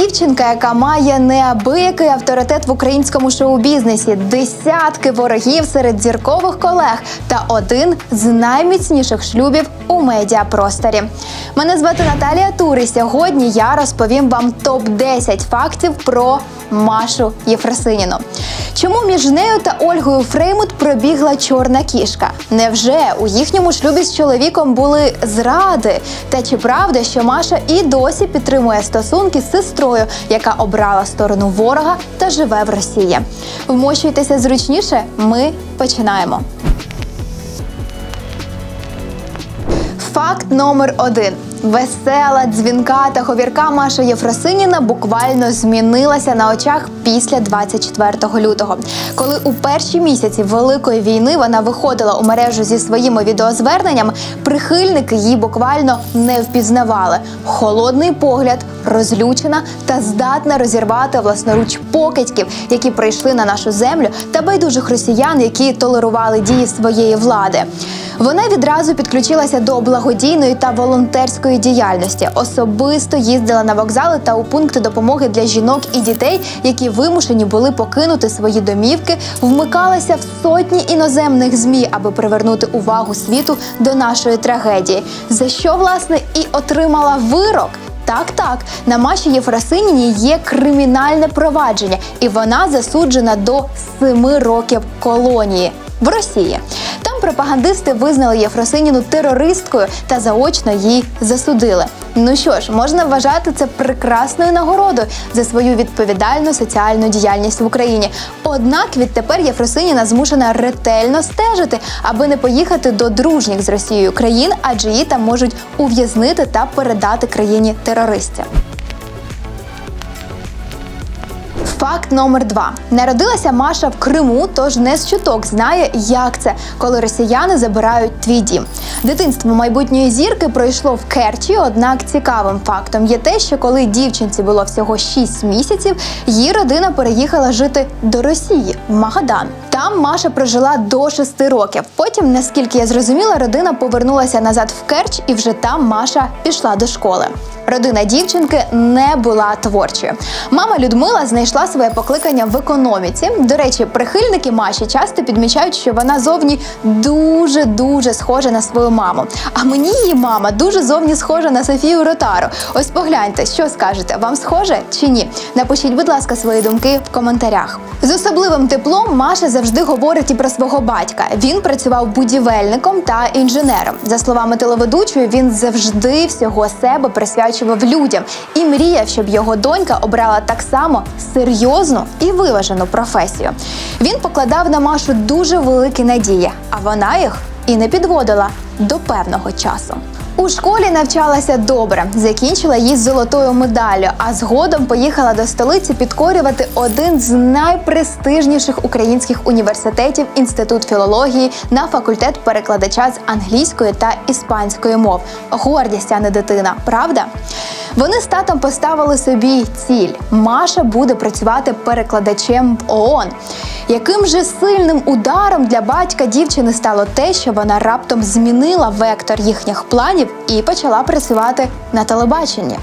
дівчинка, яка має неабиякий авторитет в українському шоу-бізнесі, десятки ворогів серед зіркових колег та один з найміцніших шлюбів у медіапросторі. Мене звати Наталія Тур, і сьогодні я розповім вам топ 10 фактів про Машу Єфросиніну. Чому між нею та Ольгою Фреймут пробігла чорна кішка? Невже у їхньому шлюбі з чоловіком були зради? Та чи правда, що Маша і досі підтримує стосунки з сестрою, яка обрала сторону ворога та живе в Росії? Вмощуйтеся зручніше. Ми починаємо. Факт номер один. Весела, дзвінка та говірка Маша Єфросиніна буквально змінилася на очах після 24 лютого. Коли у перші місяці великої війни вона виходила у мережу зі своїми відеозверненнями, прихильники її буквально не впізнавали. Холодний погляд, розлючена та здатна розірвати власноруч покидьків, які прийшли на нашу землю, та байдужих росіян, які толерували дії своєї влади. Вона відразу підключилася до благодійної та волонтерської діяльності. Особисто їздила на вокзали та у пункти допомоги для жінок і дітей, які вимушені були покинути свої домівки, вмикалася в сотні іноземних змі, аби привернути увагу світу до нашої трагедії. За що власне і отримала вирок. Так, так, на Маші Єфросиніні є кримінальне провадження, і вона засуджена до семи років колонії в Росії. Там пропагандисти визнали Єфросиніну терористкою та заочно її засудили. Ну що ж, можна вважати це прекрасною нагородою за свою відповідальну соціальну діяльність в Україні. Однак відтепер Єфросиніна змушена ретельно стежити, аби не поїхати до дружніх з Росією країн, адже її там можуть ув'язнити та передати країні терористів. Факт номер два: народилася Маша в Криму, тож не з чуток знає, як це, коли росіяни забирають твій дім. Дитинство майбутньої зірки пройшло в Керчі. Однак цікавим фактом є те, що коли дівчинці було всього 6 місяців, її родина переїхала жити до Росії в Магадан. Там Маша прожила до 6 років. Потім, наскільки я зрозуміла, родина повернулася назад в Керч, і вже там Маша пішла до школи. Родина дівчинки не була творчою. Мама Людмила знайшла своє покликання в економіці. До речі, прихильники Маші часто підмічають, що вона зовні дуже дуже схожа на свою маму. А мені її мама дуже зовні схожа на Софію Ротару. Ось погляньте, що скажете, вам схоже чи ні? Напишіть, будь ласка, свої думки в коментарях. З особливим теплом Маша завжди говорить і про свого батька. Він працював будівельником та інженером. За словами телеведучої, він завжди всього себе присвячував людям і мріяв, щоб його донька обрала так само серйозну і виважену професію. Він покладав на Машу дуже великі надії, а вона їх і не підводила до певного часу. У школі навчалася добре, закінчила її золотою медаллю, а згодом поїхала до столиці підкорювати один з найпрестижніших українських університетів інститут філології на факультет перекладача з англійської та іспанської мов. Гордість, а не дитина, правда? Вони з татом поставили собі ціль. Маша буде працювати перекладачем в ООН. Яким же сильним ударом для батька дівчини стало те, що вона раптом змінила вектор їхніх планів і почала працювати на телебаченні.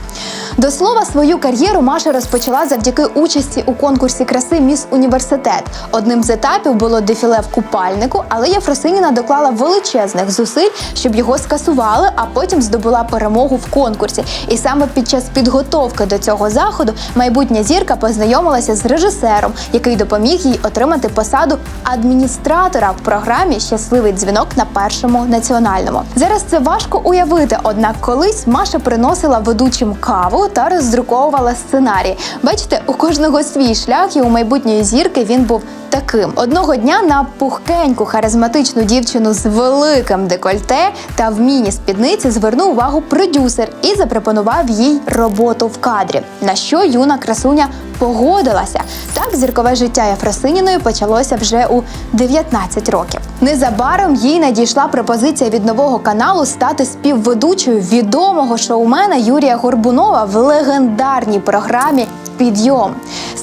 До слова, свою кар'єру Маша розпочала завдяки участі у конкурсі краси Міс Університет. Одним з етапів було дефіле в купальнику, але Єфросиніна доклала величезних зусиль, щоб його скасували, а потім здобула перемогу в конкурсі. І саме під час підготовки до цього заходу майбутня зірка познайомилася з режисером, який допоміг їй отримати посаду адміністратора в програмі Щасливий дзвінок на першому національному. Зараз це важко уявити, однак колись Маша приносила ведучим каву та роздруковувала сценарії. Бачите, у кожного свій шлях, і у майбутньої зірки він був таким. Одного дня на пухкеньку харизматичну дівчину з великим декольте та в міні-спідниці звернув увагу продюсер і запропонував їй роботу в кадрі. На що юна красуня погодилася. Так зіркове життя Єфросиніної почалося вже у 19 років. Незабаром їй надійшла пропозиція від нового каналу стати співведучою відомого шоумена Юрія Горбунова в легендарній програмі підйом.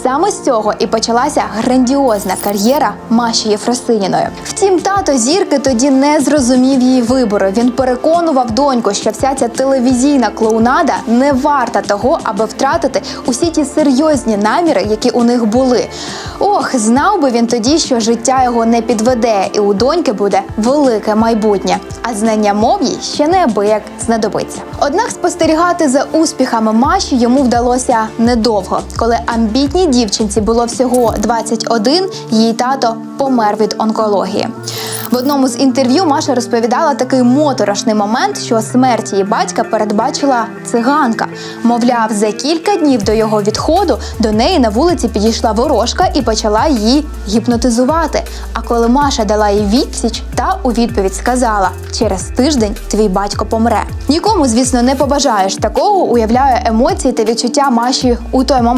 Саме з цього і почалася грандіозна кар'єра Маші Єфросиніної. Втім, тато зірки тоді не зрозумів її вибору. Він переконував доньку, що вся ця телевізійна клоунада не варта того, аби втратити усі ті серйозні наміри, які у них були. Ох, знав би він тоді, що життя його не підведе, і у доньки буде велике майбутнє. А знання мов їй ще неабияк знадобиться. Однак спостерігати за успіхами Маші йому вдалося недовго. Коли амбітній дівчинці було всього 21, її тато помер від онкології. В одному з інтерв'ю Маша розповідала такий моторошний момент, що смерть її батька передбачила циганка. Мовляв, за кілька днів до його відходу до неї на вулиці підійшла ворожка і почала її гіпнотизувати. А коли Маша дала їй відсіч, та у відповідь сказала: через тиждень твій батько помре. Нікому, звісно, не побажаєш такого, уявляю емоції та відчуття Маші у той момент.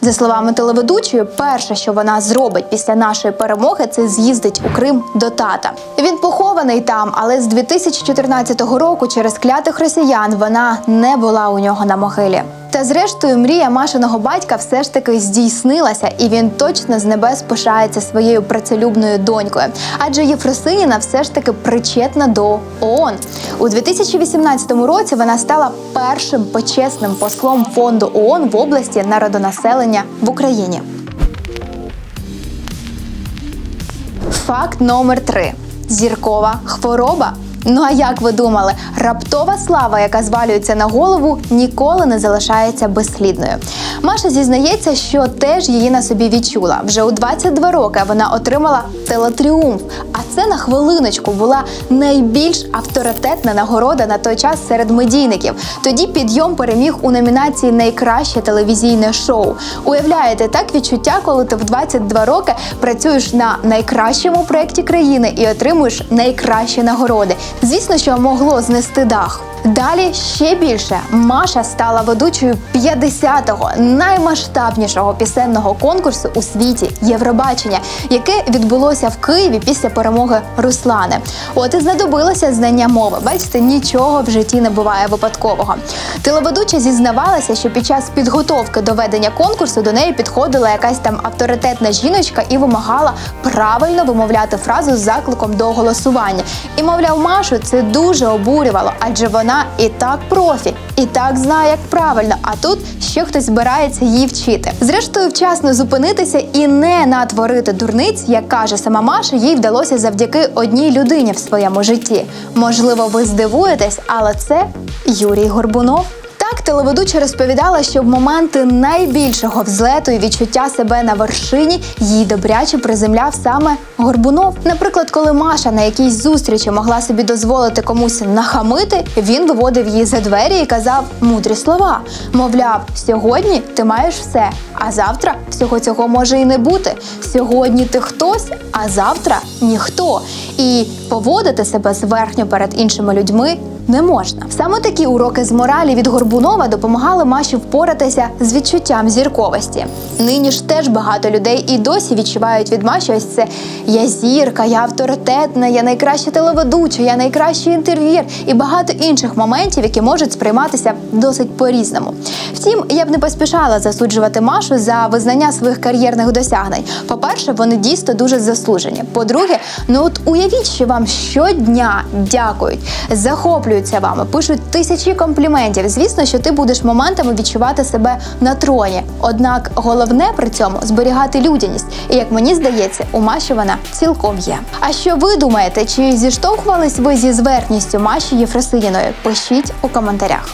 За словами телеведучої, перше, що вона зробить після нашої перемоги, це з'їздить у Крим до тата. Він похований там, але з 2014 року через клятих росіян вона не була у нього на могилі. Та зрештою, мрія Машиного батька все ж таки здійснилася, і він точно з небес пишається своєю працелюбною донькою. Адже Єфросиніна все ж таки причетна до ООН. У 2018 році вона стала першим почесним послом фонду ООН в області народонаселення в Україні. Факт номер три: зіркова хвороба. Ну а як ви думали, раптова слава, яка звалюється на голову, ніколи не залишається безслідною. Маша зізнається, що теж її на собі відчула. Вже у 22 роки вона отримала телетріумф. А це на хвилиночку була найбільш авторитетна нагорода на той час серед медійників. Тоді підйом переміг у номінації Найкраще телевізійне шоу. Уявляєте, так відчуття, коли ти в 22 роки працюєш на найкращому проєкті країни і отримуєш найкращі нагороди. Звісно, що могло знести дах. Далі ще більше Маша стала ведучою 50-го наймасштабнішого пісенного конкурсу у світі Євробачення, яке відбулося в Києві після перемоги Руслани. От і знадобилося знання мови. Бачите, нічого в житті не буває випадкового. Телеведуча зізнавалася, що під час підготовки до ведення конкурсу до неї підходила якась там авторитетна жіночка і вимагала правильно вимовляти фразу з закликом до голосування. І мовляв, Машу це дуже обурювало, адже вона і так профі, і так знає, як правильно. А тут ще хтось збирається її вчити. Зрештою, вчасно зупинитися і не натворити дурниць, як каже сама Маша, їй вдалося завдяки одній людині в своєму житті. Можливо, ви здивуєтесь, але це Юрій Горбунов. Так, телеведуча розповідала, що в моменти найбільшого взлету і відчуття себе на вершині їй добряче приземляв саме Горбунов. Наприклад, коли Маша на якійсь зустрічі могла собі дозволити комусь нахамити, він виводив її за двері і казав мудрі слова. Мовляв, сьогодні ти маєш все, а завтра всього цього може і не бути. Сьогодні ти хтось, а завтра ніхто. І поводити себе зверхньо перед іншими людьми не можна. Саме такі уроки з моралі від Горбунова допомагали Маші впоратися з відчуттям зірковості. Нині ж теж багато людей і досі відчувають від Маші ось це я зірка, я авторитетна, я найкраща телеведуча, я найкращий інтерв'єр і багато інших моментів, які можуть сприйматися досить по-різному. Втім, я б не поспішала засуджувати Машу за визнання своїх кар'єрних досягнень. По-перше, вони дійсно дуже заслужені. По-друге, ну от уявіть, що вам щодня дякують, захоплюються вами, пишуть тисячі компліментів. Звісно, що ти будеш моментами відчувати себе на троні. Однак головне при цьому зберігати людяність. І як мені здається, у Маші вона цілком є. А що ви думаєте, чи зіштовхувались ви зі зверхністю Маші Єфросиніної? Пишіть у коментарях.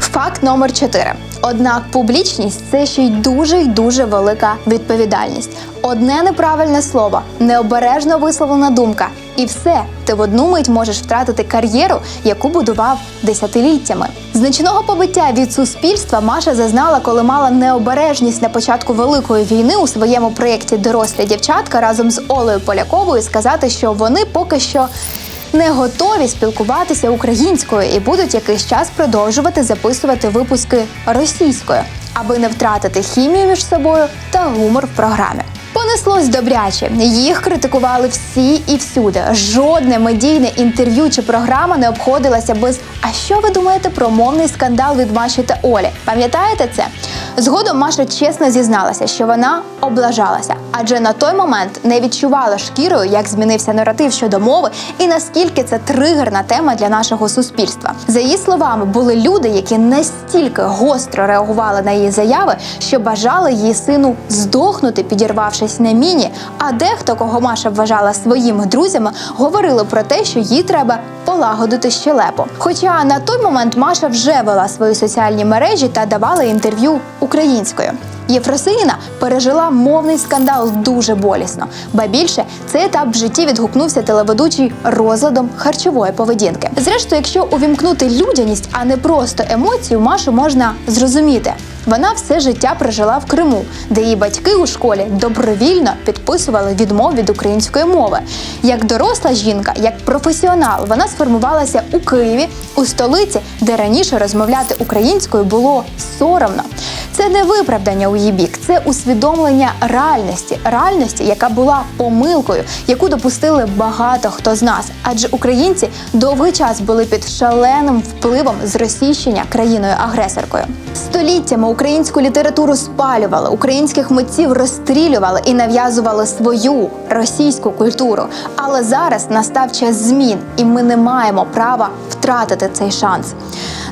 Факт номер 4. Однак публічність це ще й дуже й дуже велика відповідальність. Одне неправильне слово, необережно висловлена думка, і все, ти в одну мить можеш втратити кар'єру, яку будував десятиліттями. Значного побиття від суспільства Маша зазнала, коли мала необережність на початку великої війни у своєму проєкті Дорослі дівчатка разом з Олею Поляковою сказати, що вони поки що не готові спілкуватися українською і будуть якийсь час продовжувати записувати випуски російською, аби не втратити хімію між собою та гумор в програмі. Понеслось добряче. Їх критикували всі і всюди. Жодне медійне інтерв'ю чи програма не обходилася без А що ви думаєте про мовний скандал від Маші та Олі? Пам'ятаєте це? Згодом Маша чесно зізналася, що вона облажалася, адже на той момент не відчувала шкірою, як змінився наратив щодо мови і наскільки це тригерна тема для нашого суспільства. За її словами, були люди, які настільки гостро реагували на її заяви, що бажали її сину здохнути, підірвавшись на міні. А дехто, кого Маша вважала своїми друзями, говорили про те, що їй треба полагодити щелепу. Хоча на той момент Маша вже вела свої соціальні мережі та давала інтерв'ю українською. Єфросиніна пережила мовний скандал дуже болісно, ба більше цей етап в житті відгукнувся телеведучий розладом харчової поведінки. Зрештою, якщо увімкнути людяність, а не просто емоцію, Машу можна зрозуміти. Вона все життя прожила в Криму, де її батьки у школі добровільно підписували відмов від української мови. Як доросла жінка, як професіонал, вона сформувалася у Києві, у столиці, де раніше розмовляти українською було соромно. Це не виправдання у її бік, це усвідомлення реальності, реальності, яка була помилкою, яку допустили багато хто з нас. Адже українці довгий час були під шаленим впливом зросійщення країною-агресоркою. Століттями українську літературу спалювали, українських митців розстрілювали і нав'язували свою російську культуру. Але зараз настав час змін, і ми не маємо права втратити цей шанс.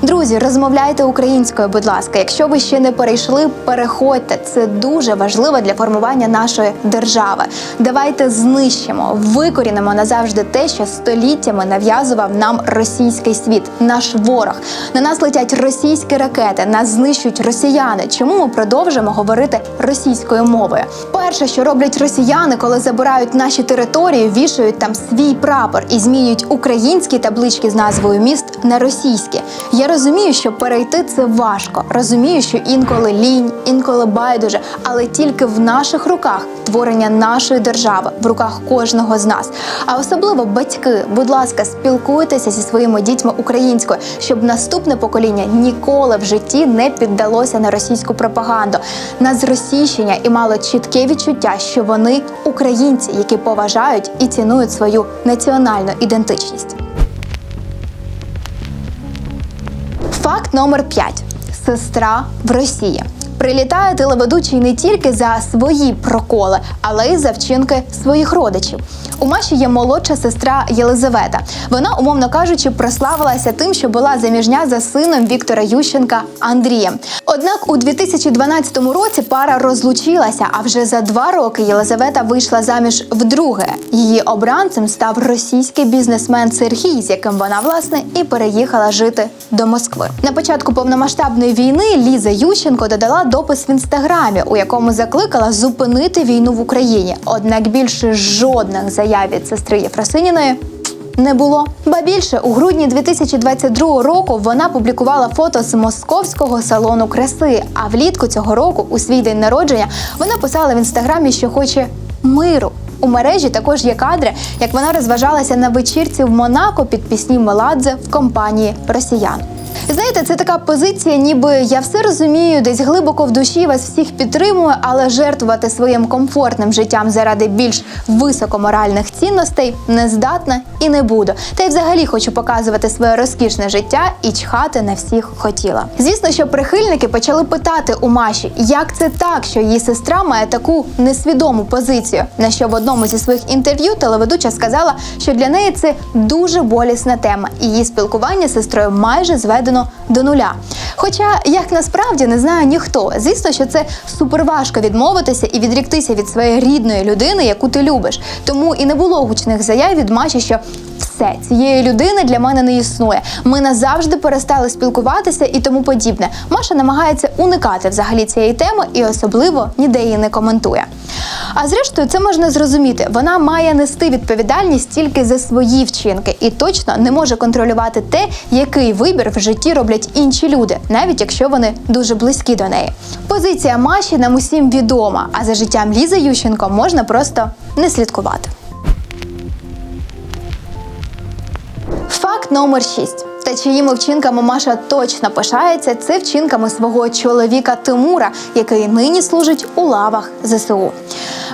Друзі, розмовляйте українською, будь ласка. Якщо ви ще не перейшли, переходьте. Це дуже важливо для формування нашої держави. Давайте знищимо, викорінимо назавжди те, що століттями нав'язував нам російський світ, наш ворог. На нас летять російські ракети, нас знищують росіяни. Чому ми продовжимо говорити російською мовою? Перше, що роблять росіяни, коли забирають наші території, вішають там свій прапор і змінюють українські таблички з назвою міст на російські. Я розумію, що перейти це важко. Розумію, що інколи лінь, інколи байдуже, але тільки в наших руках творення нашої держави, в руках кожного з нас. А особливо батьки, будь ласка, спілкуйтеся зі своїми дітьми українською, щоб наступне покоління ніколи в житті не піддалося на російську пропаганду, на зросійщення і мало чітке відчуття, що вони українці, які поважають і цінують свою національну ідентичність. Факт номер 5. Сестра в Росії. Прилітає телеведучий не тільки за свої проколи, але й за вчинки своїх родичів. У Маші є молодша сестра Єлизавета. Вона, умовно кажучи, прославилася тим, що була заміжня за сином Віктора Ющенка Андрієм. Однак у 2012 році пара розлучилася, а вже за два роки Єлизавета вийшла заміж вдруге. Її обранцем став російський бізнесмен Сергій, з яким вона власне і переїхала жити до Москви. На початку повномасштабної війни Ліза Ющенко додала допис в інстаграмі, у якому закликала зупинити війну в Україні. Однак більше жодних заяв від сестри Єфросиніної не було. Ба більше у грудні 2022 року вона публікувала фото з московського салону краси. А влітку цього року, у свій день народження, вона писала в інстаграмі, що хоче миру. У мережі також є кадри, як вона розважалася на вечірці в Монако під пісні Меладзе в компанії росіян. Знаєте, це така позиція, ніби я все розумію, десь глибоко в душі вас всіх підтримую, але жертвувати своїм комфортним життям заради більш високоморальних цінностей не здатна і не буду. Та й взагалі хочу показувати своє розкішне життя і чхати на всіх хотіла. Звісно, що прихильники почали питати у Маші, як це так, що її сестра має таку несвідому позицію. На що в одному зі своїх інтерв'ю телеведуча сказала, що для неї це дуже болісна тема, і її спілкування з сестрою майже зведено до нуля. Хоча, як насправді не знає ніхто, звісно, що це суперважко відмовитися і відріктися від своєї рідної людини, яку ти любиш. Тому і не було гучних заяв від Маші, що все цієї людини для мене не існує. Ми назавжди перестали спілкуватися і тому подібне. Маша намагається уникати взагалі цієї теми і особливо ніде її не коментує. А зрештою, це можна зрозуміти. Вона має нести відповідальність тільки за свої вчинки і точно не може контролювати те, який вибір в житті роблять інші люди, навіть якщо вони дуже близькі до неї. Позиція Маші нам усім відома, а за життям Лізи Ющенко можна просто не слідкувати. Номер 6. Та чиїми вчинками Маша точно пишається, це вчинками свого чоловіка Тимура, який нині служить у лавах ЗСУ.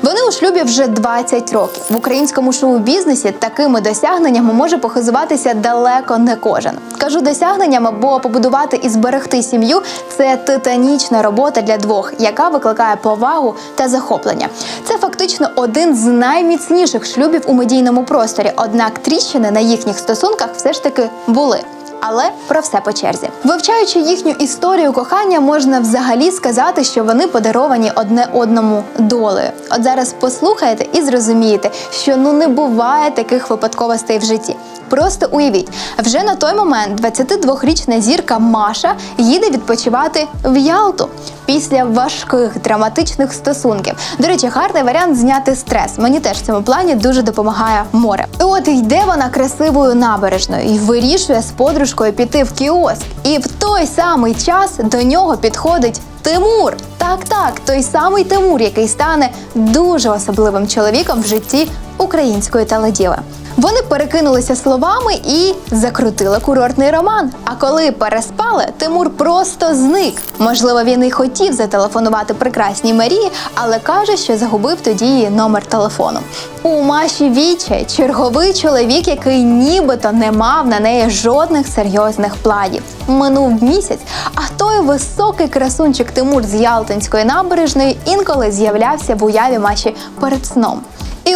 Вони у шлюбі вже 20 років. В українському шоу-бізнесі такими досягненнями може похизуватися далеко не кожен. Кажу досягненнями, бо побудувати і зберегти сім'ю це титанічна робота для двох, яка викликає повагу та захоплення. Це фактично один з найміцніших шлюбів у медійному просторі. Однак тріщини на їхніх стосунках все ж таки були. Але про все по черзі. Вивчаючи їхню історію кохання, можна взагалі сказати, що вони подаровані одне одному долею. От зараз послухаєте і зрозумієте, що ну не буває таких випадковостей в житті. Просто уявіть, вже на той момент 22-річна зірка Маша їде відпочивати в Ялту після важких драматичних стосунків. До речі, гарний варіант зняти стрес. Мені теж в цьому плані дуже допомагає море. І от йде вона красивою набережною і вирішує з подружкою піти в кіоск. І в той самий час до нього підходить Тимур. Так, так, той самий Тимур, який стане дуже особливим чоловіком в житті української теледіви. Вони перекинулися словами і закрутили курортний роман. А коли переспали, Тимур просто зник. Можливо, він і хотів зателефонувати прекрасній Марії, але каже, що загубив тоді її номер телефону. У Маші Віче черговий чоловік, який нібито не мав на неї жодних серйозних планів. Минув місяць, а той високий красунчик Тимур з Ялтинської набережної інколи з'являвся в уяві Маші перед сном.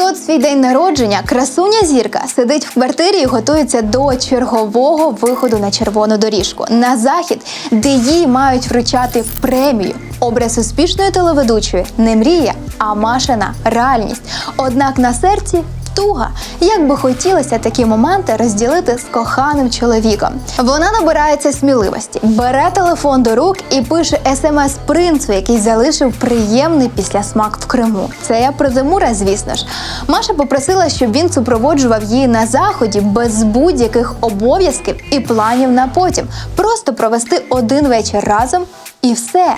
От свій день народження красуня зірка сидить в квартирі і готується до чергового виходу на червону доріжку на захід, де їй мають вручати премію. Образ успішної телеведучої не мрія, а машина реальність. Однак на серці туга. Як би хотілося такі моменти розділити з коханим чоловіком. Вона набирається сміливості, бере телефон до рук і пише смс принцу, який залишив приємний післясмак в Криму. Це я про Тимура, звісно ж. Маша попросила, щоб він супроводжував її на заході без будь-яких обов'язків і планів на потім. Просто провести один вечір разом і все.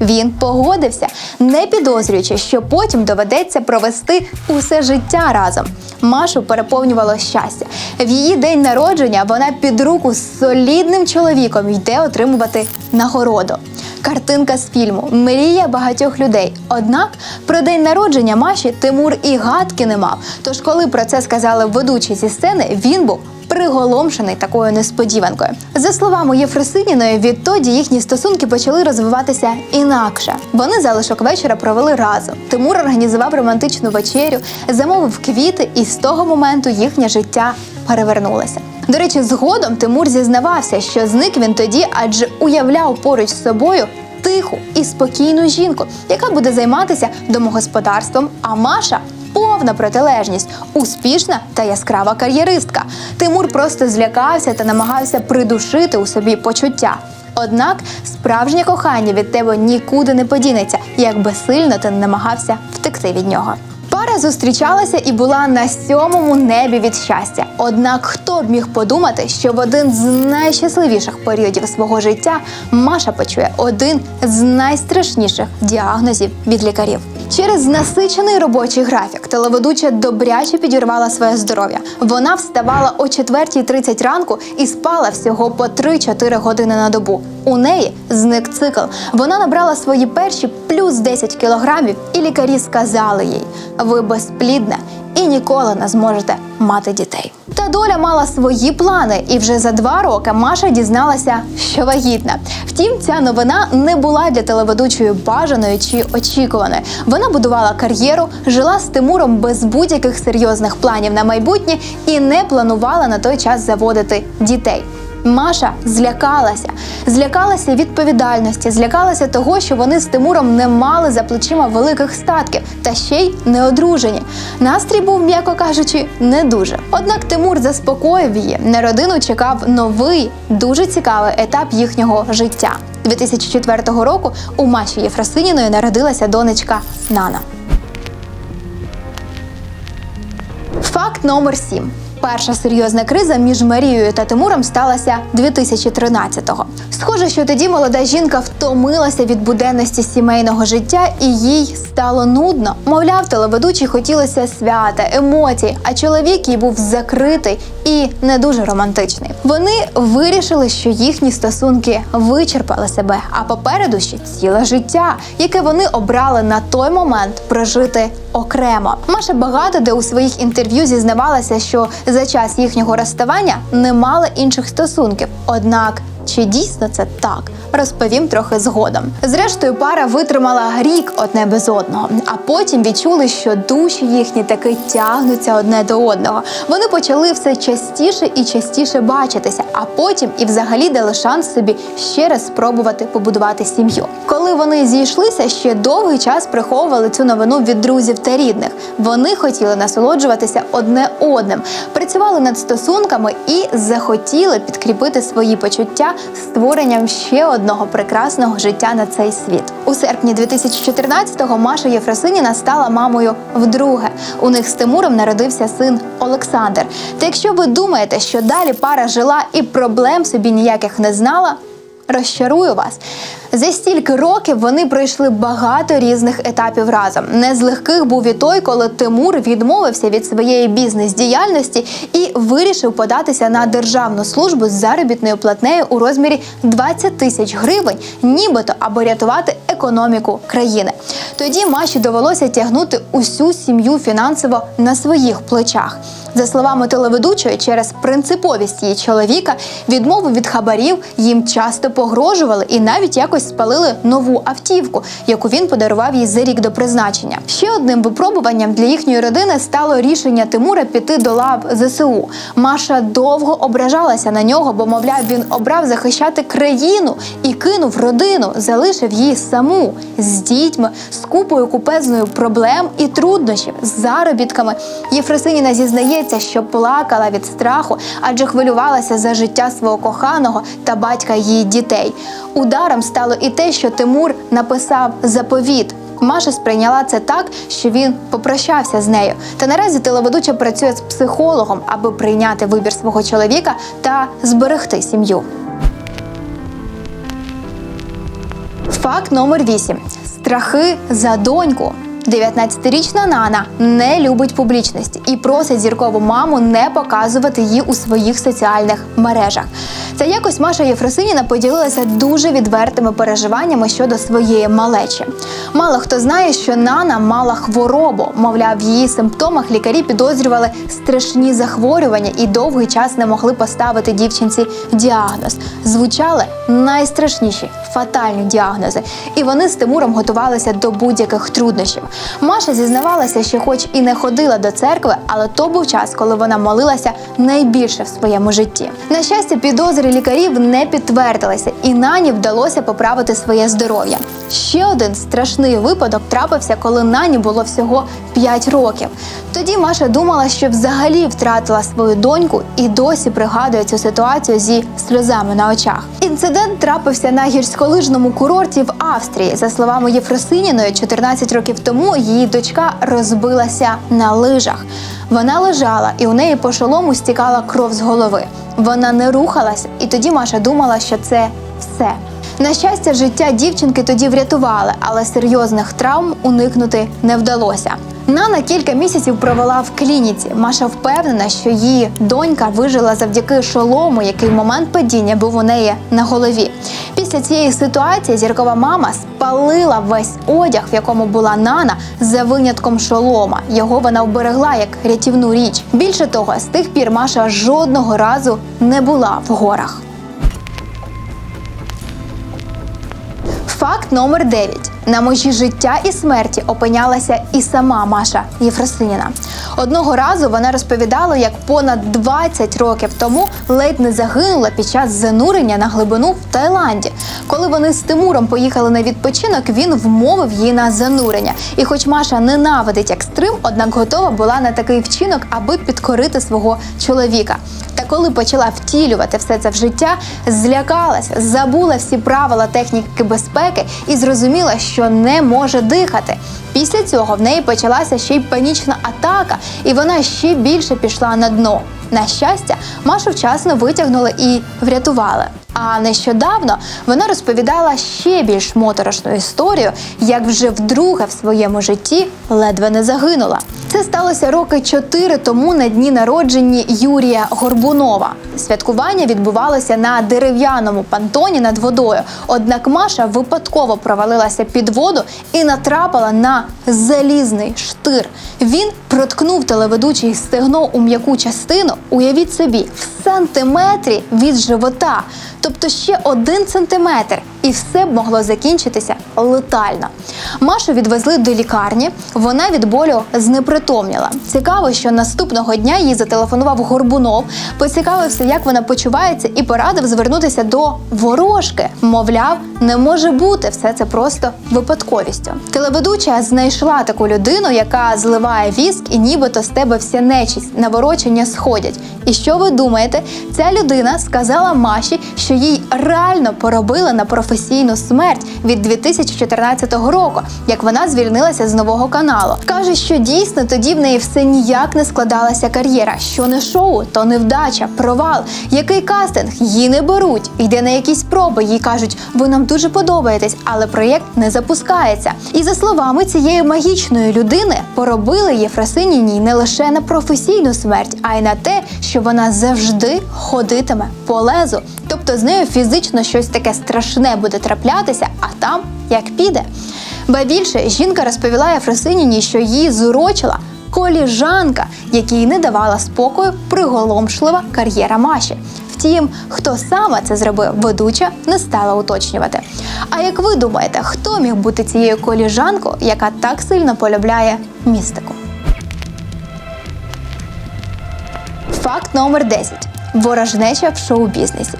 Він погодився, не підозрюючи, що потім доведеться провести усе життя разом. Машу переповнювало щастя. В її день народження вона під руку з солідним чоловіком йде отримувати нагороду. Картинка з фільму Мрія багатьох людей. Однак про день народження Маші Тимур і гадки не мав. Тож, коли про це сказали ведучі зі сцени, він був приголомшений такою несподіванкою. За словами Єфросиніної, відтоді їхні стосунки почали розвиватися інакше. Вони залишок вечора провели разом. Тимур організував романтичну вечерю, замовив квіти, і з того моменту їхнє життя перевернулося. До речі, згодом Тимур зізнавався, що зник він тоді, адже уявляв поруч з собою тиху і спокійну жінку, яка буде займатися домогосподарством. А Маша повна протилежність, успішна та яскрава кар'єристка. Тимур просто злякався та намагався придушити у собі почуття. Однак справжнє кохання від тебе нікуди не подінеться, як би сильно ти не намагався втекти від нього. Пара зустрічалася і була на сьомому небі від щастя. Однак хто б міг подумати, що в один з найщасливіших періодів свого життя Маша почує один з найстрашніших діагнозів від лікарів. Через насичений робочий графік телеведуча добряче підірвала своє здоров'я. Вона вставала о 4.30 ранку і спала всього по 3-4 години на добу. У неї зник цикл. Вона набрала свої перші плюс 10 кілограмів, і лікарі сказали їй: ви безплідна і ніколи не зможете мати дітей. Та доля мала свої плани, і вже за два роки Маша дізналася, що вагітна. Втім, ця новина не була для телеведучої бажаною чи очікуваною. Вона будувала кар'єру, жила з Тимуром без будь-яких серйозних планів на майбутнє і не планувала на той час заводити дітей. Маша злякалася, злякалася відповідальності, злякалася того, що вони з Тимуром не мали за плечима великих статків та ще й не одружені. Настрій був, м'яко кажучи, не дуже. Однак Тимур заспокоїв її. На родину чекав новий, дуже цікавий етап їхнього життя. 2004 року у Маші Єфросиніної народилася донечка Нана. Факт номер 7. Перша серйозна криза між Марією та Тимуром сталася 2013-го. Схоже, що тоді молода жінка втомилася від буденності сімейного життя, і їй стало нудно. Мовляв, телеведучій хотілося свята, емоцій, а чоловік їй був закритий і не дуже романтичний. Вони вирішили, що їхні стосунки вичерпали себе, а попереду ще ціле життя, яке вони обрали на той момент прожити окремо. Маша багато де у своїх інтерв'ю зізнавалася, що за час їхнього розставання не мала інших стосунків. Однак чи дійсно це так? Розповім трохи згодом. Зрештою, пара витримала рік одне без одного, а потім відчули, що душі їхні таки тягнуться одне до одного. Вони почали все частіше і частіше бачитися, а потім і взагалі дали шанс собі ще раз спробувати побудувати сім'ю. Коли вони зійшлися, ще довгий час приховували цю новину від друзів та рідних. Вони хотіли насолоджуватися одне одним, працювали над стосунками і захотіли підкріпити свої почуття створенням ще одного прекрасного життя на цей світ. У серпні 2014-го Маша Єфросиніна стала мамою вдруге. У них з Тимуром народився син Олександр. Та якщо ви думаєте, що далі пара жила і проблем собі ніяких не знала, розчарую вас. За стільки років вони пройшли багато різних етапів разом. Не з легких був і той, коли Тимур відмовився від своєї бізнес-діяльності і вирішив податися на державну службу з заробітною платнею у розмірі 20 тисяч гривень, нібито аби рятувати економіку країни. Тоді Маші довелося тягнути усю сім'ю фінансово на своїх плечах. За словами телеведучої, через принциповість її чоловіка, відмову від хабарів їм часто погрожували і навіть якось спалили нову автівку, яку він подарував їй за рік до призначення. Ще одним випробуванням для їхньої родини стало рішення Тимура піти до лав ЗСУ. Маша довго ображалася на нього, бо, мовляв, він обрав захищати країну і кинув родину, залишив її саму з дітьми, з купою купезною проблем і труднощів, з заробітками. Єфросиніна зізнається, що плакала від страху, адже хвилювалася за життя свого коханого та батька її дітей. Ударом стало і те, що Тимур написав заповіт. Маша сприйняла це так, що він попрощався з нею. Та наразі телеведуча працює з психологом, аби прийняти вибір свого чоловіка та зберегти сім'ю. Факт номер 8. Страхи за доньку. 19-річна Нана не любить публічності і просить зіркову маму не показувати її у своїх соціальних мережах. Це якось Маша Єфросиніна поділилася дуже відвертими переживаннями щодо своєї малечі. Мало хто знає, що Нана мала хворобу. Мовляв, в її симптомах лікарі підозрювали страшні захворювання і довгий час не могли поставити дівчинці діагноз. Звучали найстрашніші фатальні діагнози, і вони з Тимуром готувалися до будь-яких труднощів. Маша зізнавалася, що, хоч і не ходила до церкви, але то був час, коли вона молилася найбільше в своєму житті. На щастя, підозри лікарів не підтвердилися, і Нані вдалося поправити своє здоров'я. Ще один страшний випадок трапився, коли Нані було всього 5 років. Тоді Маша думала, що взагалі втратила свою доньку і досі пригадує цю ситуацію зі сльозами на очах. Інцидент трапився на гірськолижному курорті в Австрії. За словами Єфросиніної, 14 років тому її дочка розбилася на лижах. Вона лежала, і у неї по шолому стікала кров з голови. Вона не рухалась, і тоді Маша думала, що це все. На щастя, життя дівчинки тоді врятували, але серйозних травм уникнути не вдалося. Нана кілька місяців провела в клініці. Маша впевнена, що її донька вижила завдяки шолому, який в момент падіння був у неї на голові. Після цієї ситуації зіркова мама спалила весь одяг, в якому була Нана, за винятком шолома. Його вона вберегла як рятівну річ. Більше того, з тих пір Маша жодного разу не була в горах. Факт номер 9. На межі життя і смерті опинялася і сама Маша Єфросиніна. Одного разу вона розповідала, як понад 20 років тому ледь не загинула під час занурення на глибину в Таїланді. Коли вони з Тимуром поїхали на відпочинок, він вмовив її на занурення. І хоч Маша ненавидить екстрим, однак готова була на такий вчинок, аби підкорити свого чоловіка. Коли почала втілювати все це в життя, злякалася, забула всі правила техніки безпеки і зрозуміла, що не може дихати. Після цього в неї почалася ще й панічна атака, і вона ще більше пішла на дно. На щастя, Машу вчасно витягнули і врятували. А нещодавно вона розповідала ще більш моторошну історію, як вже вдруге в своєму житті ледве не загинула. Це сталося роки чотири тому на дні народження Юрія Горбунова. Святкування відбувалося на дерев'яному пантоні над водою. Однак Маша випадково провалилася під воду і натрапила на залізний штир. Він проткнув телеведучий стегно у м'яку частину. Уявіть собі, в сантиметрі від живота. Тобто ще один сантиметр, і все б могло закінчитися летально. Машу відвезли до лікарні. Вона від болю знепритомніла. Цікаво, що наступного дня їй зателефонував Горбунов, поцікавився, як вона почувається, і порадив звернутися до ворожки. Мовляв, не може бути все це просто випадковістю. Телеведуча знайшла таку людину, яка зливає віск, і нібито з тебе вся нечість, наворочення сходять. І що ви думаєте? Ця людина сказала Маші, що їй реально поробили на професійну смерть від 2014 року, як вона звільнилася з нового каналу. Каже, що дійсно тоді в неї все ніяк не складалася кар'єра. Що не шоу, то невдача, провал. Який кастинг її не беруть. Йде на якісь проби. Їй кажуть, ви нам дуже подобаєтесь, але проєкт не запускається. І за словами цієї магічної людини, поробили Єфросиніній не лише на професійну смерть, а й на те, що вона завжди ходитиме по лезу. Тобто з нею фізично щось таке страшне буде траплятися, а там як піде. Ба більше жінка розповіла Єфросиніній, що її зурочила коліжанка, якій не давала спокою приголомшлива кар'єра Маші. Втім, хто саме це зробив, ведуча не стала уточнювати. А як ви думаєте, хто міг бути цією коліжанкою, яка так сильно полюбляє містику? Факт номер 10. Ворожнеча в шоу-бізнесі.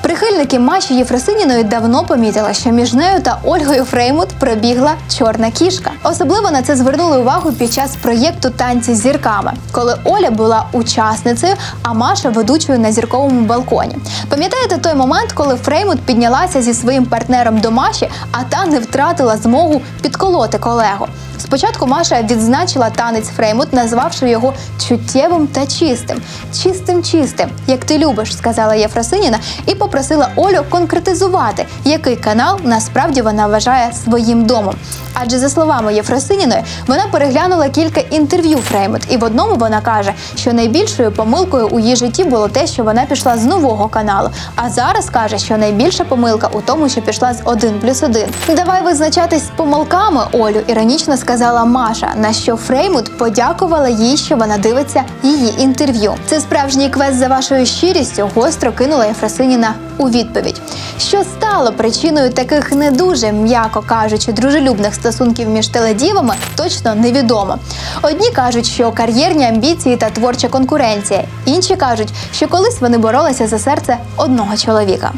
Прихильники Маші Єфросиніної давно помітили, що між нею та Ольгою Фреймут пробігла чорна кішка. Особливо на це звернули увагу під час проєкту Танці з зірками, коли Оля була учасницею, а Маша ведучою на зірковому балконі. Пам'ятаєте той момент, коли Фреймут піднялася зі своїм партнером до Маші, а та не втратила змогу підколоти колегу. Спочатку Маша відзначила танець Фреймут, назвавши його чуттєвим та чистим. Чистим, чистим, як ти любиш, сказала Єфросиніна, і попросила Олю конкретизувати, який канал насправді вона вважає своїм домом. Адже за словами Єфросиніної, вона переглянула кілька інтерв'ю Фреймут, і в одному вона каже, що найбільшою помилкою у її житті було те, що вона пішла з нового каналу. А зараз каже, що найбільша помилка у тому, що пішла з 1 плюс 1. Давай визначатись з помилками, Олю, іронічно сказала Маша. На що Фреймут подякувала їй, що вона дивиться її інтерв'ю. Це справжній квест за вашою щирістю. Гостро кинула Єфросиніна у відповідь. Що стало причиною таких не дуже, м'яко кажучи, дружелюбних стосунків між теледівами, точно невідомо. Одні кажуть, що кар'єрні амбіції та творча конкуренція, інші кажуть, що колись вони боролися за серце одного чоловіка.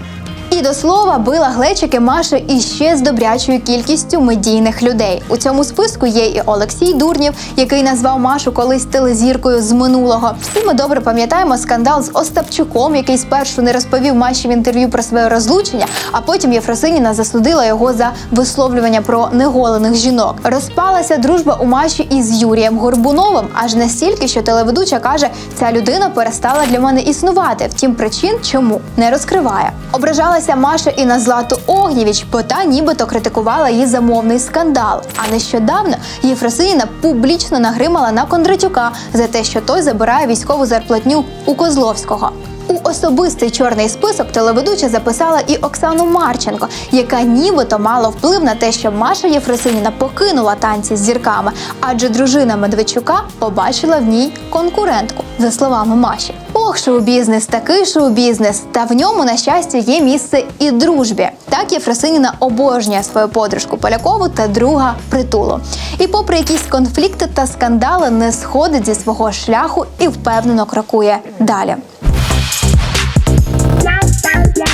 І до слова била глечики Маша іще з добрячою кількістю медійних людей. У цьому списку є і Олексій Дурнів, який назвав Машу колись телезіркою з минулого. Всі ми добре пам'ятаємо скандал з Остапчуком, який спершу не розповів Маші в інтерв'ю про своє розлучення, а потім Єфросиніна засудила його за висловлювання про неголених жінок. Розпалася дружба у Маші із Юрієм Горбуновим, аж настільки, що телеведуча каже, ця людина перестала для мене існувати. Втім, причин чому не розкриває. Ображалася Маша і на Злату Огнєвіч, бо та нібито критикувала її замовний скандал. А нещодавно Єфросиніна публічно нагримала на Кондратюка за те, що той забирає військову зарплатню у Козловського. У особистий чорний список телеведуча записала і Оксану Марченко, яка нібито мала вплив на те, що Маша Єфросиніна покинула танці з зірками, адже дружина Медведчука побачила в ній конкурентку, за словами Маші. Ох, шоу-бізнес, такий шоу-бізнес. Та в ньому, на щастя, є місце і дружбі. Так Єфросиніна обожнює свою подружку Полякову та друга притулу. І, попри якісь конфлікти та скандали, не сходить зі свого шляху і впевнено крокує далі. yeah.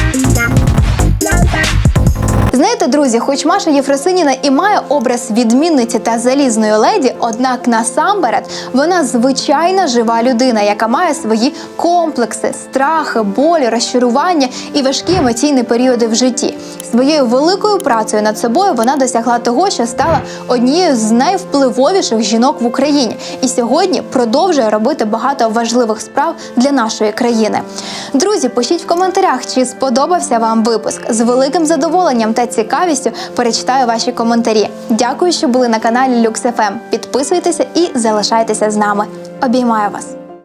Знаєте, друзі, хоч Маша Єфросиніна і має образ відмінниці та залізної леді, однак насамперед вона звичайна жива людина, яка має свої комплекси, страхи, болі, розчарування і важкі емоційні періоди в житті. Своєю великою працею над собою вона досягла того, що стала однією з найвпливовіших жінок в Україні, і сьогодні продовжує робити багато важливих справ для нашої країни. Друзі, пишіть в коментарях, чи сподобався вам випуск. З великим задоволенням та цікавістю перечитаю ваші коментарі. Дякую, що були на каналі LuxFM. Підписуйтеся і залишайтеся з нами. Обіймаю вас.